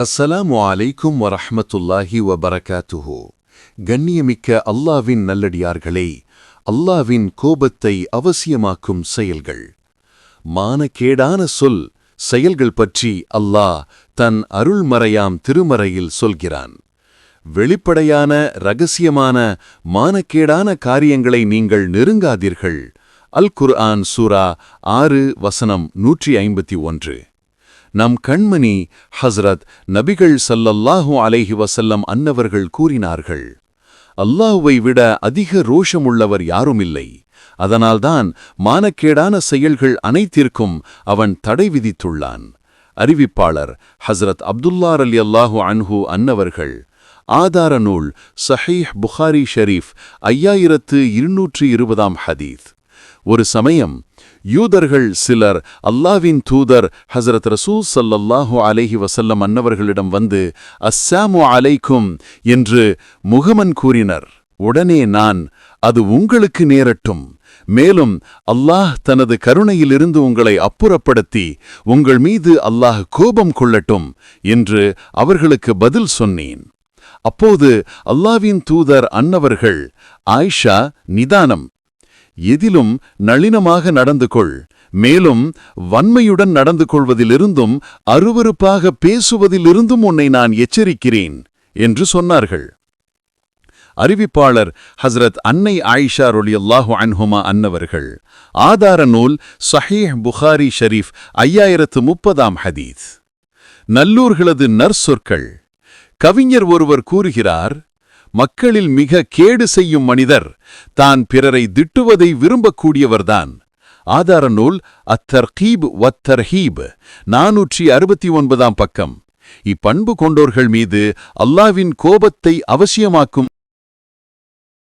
அஸ்ஸலாமு அலைக்கும் வரஹமத்துல்லாஹி வபரகாத்துஹு. கண்ணியமிக்க அல்லாவின் நல்லடியார்களே அல்லாவின் கோபத்தை அவசியமாக்கும் செயல்கள். மானக்கேடான சொல் செயல்கள் பற்றி அல்லாஹ் தன் அருள்மறையாம் திருமறையில் சொல்கிறான். வெளிப்படையான ரகசியமான மானக்கேடான காரியங்களை நீங்கள் நெருங்காதீர்கள். அல் குர்ஆன் சூரா ஆறு வசனம் நூற்றி ஐம்பத்தி ஒன்று. நம் கண்மணி ஹஸ்ரத் நபிகள் சல்லல்லாஹு அலைஹி வசல்லம் அன்னவர்கள் கூறினார்கள் அல்லாஹுவை விட அதிக ரோஷமுள்ளவர் யாருமில்லை. அதனால்தான் மானக்கேடான செயல்கள் அனைத்திற்கும் அவன் தடை விதித்துள்ளான். அறிவிப்பாளர் ஹஸ்ரத் அப்துல்லார் அலி அல்லாஹு அன்ஹு அன்னவர்கள் ஆதார நூல் சஹீஹ் புகாரி ஷரீஃப் ஐயாயிரத்து இருநூற்று இருபதாம் ஹதீஸ். ஒரு சமயம் யூதர்கள் சிலர் அல்லாவின் தூதர் ஹசரத் ரசூல் சல்லல்லாஹு அலைஹி வசல்லம் அன்னவர்களிடம் வந்து அஸ்ஸாமு அலைக்கும் என்று முகமன் கூறினர். உடனே நான் அது உங்களுக்கு நேரட்டும். மேலும் அல்லாஹ் தனது கருணையிலிருந்து உங்களை அப்புறப்படுத்தி உங்கள் மீது அல்லாஹ் கோபம் கொள்ளட்டும் என்று அவர்களுக்கு பதில் சொன்னேன். அப்போது அல்லாவின் தூதர் அன்னவர்கள் ஆயிஷா நிதானம். எதிலும் நளினமாக நடந்து கொள். மேலும் வன்மையுடன் நடந்து கொள்வதிலிருந்தும் அருவருப்பாக பேசுவதிலிருந்தும் உன்னை நான் எச்சரிக்கிறேன் என்று சொன்னார்கள். அறிவிப்பாளர் ஹஸ்ரத் அன்னை ஆயிஷா ரொலியல்லாஹு அன்ஹுமா அன்னவர்கள். ஆதார நூல் சஹீஹ் புகாரி ஷரீஃப் ஐயாயிரத்து முப்பதாம் ஹதீத் நல்லூர்களது நற்சொற்கள். கவிஞர் ஒருவர் கூறுகிறார் மக்களில் மிக கேடு செய்யும் மனிதர் தான் பிறரை திட்டுவதை விரும்பக்கூடியவர்தான். ஆதார நூல் அத்தர்கீப் வத்தர்ஹீப் நாநூற்றி அறுபத்தி ஒன்பதாம் பக்கம். இப்பண்பு கொண்டோர்கள் மீது அல்லாவின் கோபத்தை அவசியமாக்கும்